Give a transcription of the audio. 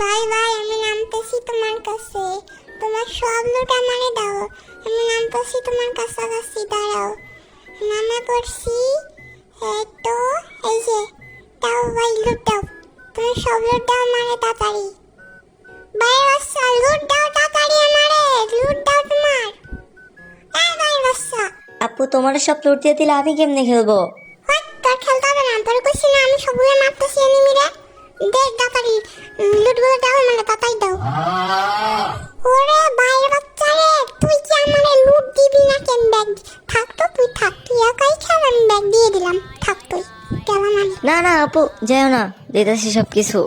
ভাই ভাই আমি নামতেছি তোমার কাছে। তোমার সব লুট আমারে দাও। আমি নামতেছি তোমার কাছাকাছি দাঁড়াও। নামা করছি। তো এই যে দাও ভাই লুট দাও। তুমি সব লুট দাও আমারে তাড়াতাড়ি। ভাই বাচ্চা লুট দাও তাড়াতাড়ি আমারে লুট দাও তোমার। এই ভাই বাচ্চা। আপু তোমার সব লুট দিয়ে দিলে আমি কেমনে খেলব? তোর খেলতে হবে না তোর লুটগুলো দাও মানে তাতাই দাও। ওরে বাইরে বাচ্চা রে তুই কি আমারে লুট দিবি না কেন ব্যাগ থাক তো তুই, থাক, তুই একাই খেল আমি ব্যাগ দিয়ে দিলাম। থাক তুই গেলাম না না, আপু যাও না, দিতেছি সব কিছু